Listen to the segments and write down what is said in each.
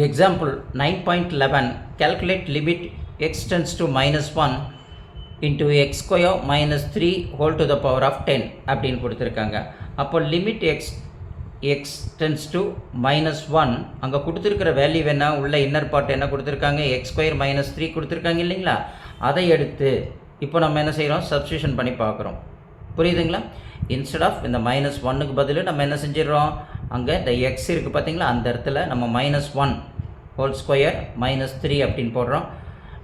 Example 9.11 Calculate limit x tends to minus 1 into x square minus 3 whole to the power of 10 அப்படின்னு கொடுத்துருக்காங்க. அப்போ limit x x tends to minus one அங்கே கொடுத்துருக்கிற value என்ன? உள்ள inner part என்ன கொடுத்துருக்காங்க? எக்ஸ் ஸ்கொயர் மைனஸ் த்ரீ கொடுத்துருக்காங்க இல்லைங்களா? அதை எடுத்து இப்போ நம்ம என்ன செய்கிறோம் சப்ஸ்டியூஷன் பண்ணி பார்க்குறோம். புரியுதுங்களா? இன்ஸ்டெட் ஆஃப் இந்த மைனஸ் ஒன்னுக்கு பதில் நம்ம என்ன செஞ்சிடறோம்? அங்கே இந்த எக்ஸ் இருக்குது பார்த்தீங்களா அந்த இடத்துல நம்ம minus one whole square minus three அப்படின்னு போடுறோம்.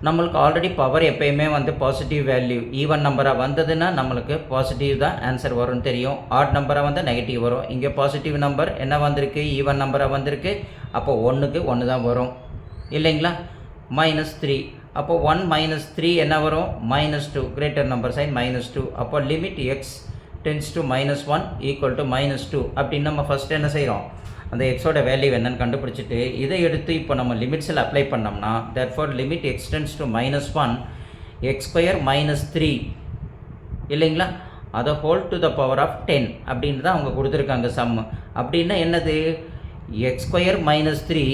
நம்மளுக்கு ஆல்ரெடி பவர் எப்பயுமே வந்து பாசிட்டிவ் வேல்யூ ஈவன் நம்பராக வந்ததுன்னா நம்மளுக்கு பாசிட்டிவ் தான் ஆன்சர் வரும்னு தெரியும். ஆட் நம்பராக வந்தால் நெகட்டிவ் வரும். இங்கே பாசிட்டிவ் நம்பர் என்ன வந்திருக்கு? ஈவன் நம்பராக வந்திருக்கு. அப்போ ஒன்றுக்கு ஒன்று தான் வரும். இல்லைங்களா? மைனஸ் த்ரீ அப்போ ஒன் மைனஸ் த்ரீ என்ன வரும்? Minus two greater number sign minus two அப்போ limit x tends to minus one equal to minus two அப்படின்னு நம்ம ஃபஸ்ட்டு என்ன செய்கிறோம் அந்த எக்ஸோட வேல்யூ என்னன்னு கண்டுபிடிச்சிட்டு இதை எடுத்து இப்போ நம்ம லிமிட்ஸில் அப்ளை பண்ணோம்னா that for limit x tends to minus one x square minus three இல்லைங்களா? அதை whole to the power of ten அப்படின்னு தான் அவங்க கொடுத்துருக்காங்க சம் அப்படின்னா என்னது? X square minus three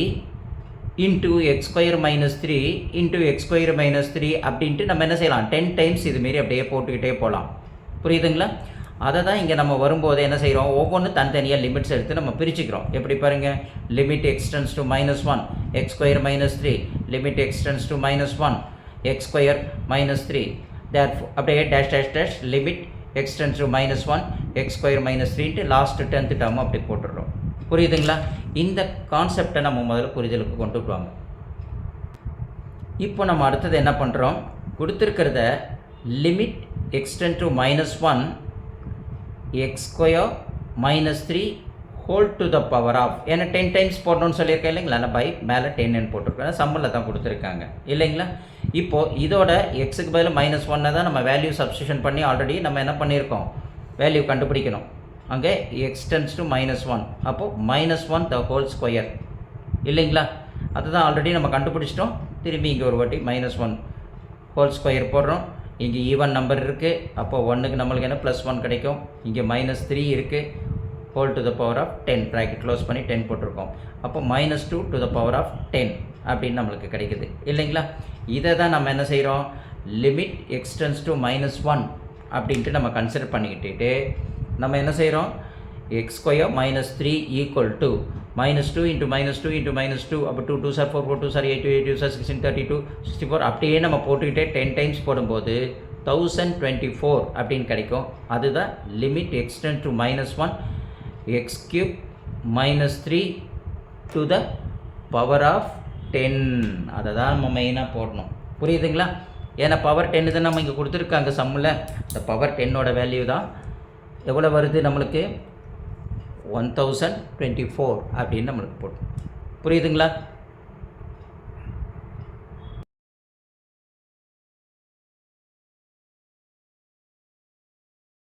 into x square minus three into x square minus three அப்படின்ட்டு நம்ம என்ன செய்யலாம்? டென் டைம்ஸ் இதுமாரி அப்படியே போட்டுக்கிட்டே போகலாம். புரியுதுங்களா? அதை தான் இங்கே நம்ம வரும்போது என்ன செய்கிறோம் ஒவ்வொன்றும் தனித்தனியாக லிமிட்ஸ் எடுத்து நம்ம பிரிச்சுக்கிறோம். எப்படி பாருங்கள் limit x tends to minus one x square minus three limit x tends to minus one x square minus three there அப்படியே dash dash dash limit x tends to minus one x square minus த்ரீன்ட்டு last tenth term அப்படி போட்டுடுறோம். புரியுதுங்களா? இந்த கான்செப்டை நம்ம முதல்ல புரிதலுக்கு கொண்டு வருவாங்க இப்போ நம்ம அடுத்தது என்ன பண்ணுறோம் கொடுத்துருக்கிறத limit x tends to minus one x square minus three whole to the power of ஏன்னா டென் டைம்ஸ் போடணும்னு சொல்லியிருக்கேன் இல்லைங்களா? நான் பை மேலே டென்னு போட்டிருக்கேன். சம்பளில் தான் கொடுத்துருக்காங்க. இல்லைங்களா? இப்போது இதோட எக்ஸுக்கு பதில் மைனஸ் ஒன்னை தான் நம்ம வேல்யூ சப்ஸ்டியூஷன் பண்ணி ஆல்ரெடி நம்ம என்ன பண்ணியிருக்கோம்? வேல்யூ கண்டுபிடிக்கணும். அங்கே x tends to minus one அப்போது minus one the whole square இல்லைங்களா? அதுதான் ஆல்ரெடி நம்ம கண்டுபிடிச்சிட்டோம். திரும்பி இங்கே ஒரு வாட்டி மைனஸ் ஒன் ஹோல் ஸ்கொயர் போடுறோம். இங்கே ஈவன் நம்பர் இருக்குது அப்போ ஒன்றுக்கு நம்மளுக்கு என்ன? ப்ளஸ் ஒன் கிடைக்கும். இங்கே மைனஸ் த்ரீ இருக்குது whole to the power of ten bracket close பண்ணி டென் போட்டிருக்கோம். அப்போ minus two to the power of ten அப்படின்னு நம்மளுக்கு கிடைக்குது. இல்லைங்களா? இதை தான் நம்ம என்ன செய்கிறோம் limit x tends to minus one அப்படின்ட்டு நம்ம கன்சிடர் பண்ணிக்கிட்டு நம்ம என்ன செய்கிறோம் x square minus three equal to minus two into minus two into minus two அப்போ two two sir four four two sir eight two eight two sir sixteen thirty two sixty four அப்படியே நம்ம போட்டுக்கிட்டே ten times போடும்போது thousand twenty four அப்படின்னு கிடைக்கும். அதுதான் limit x tends to minus one x cube minus three to the power of ten அதை தான் நம்ம மெயினாக போடணும். புரியுதுங்களா? ஏன்னா பவர் டென்னு தான் நம்ம இங்கே கொடுத்துருக்காங்க சம்மில் இந்த பவர் டென்னோட வேல்யூ தான். எவ்வளோ வருது நம்மளுக்கு? ஒன் தௌசண்ட் டுவெண்ட்டி ஃபோர் அப்படின்னு நம்மளுக்கு போட்டோம். புரியுதுங்களா?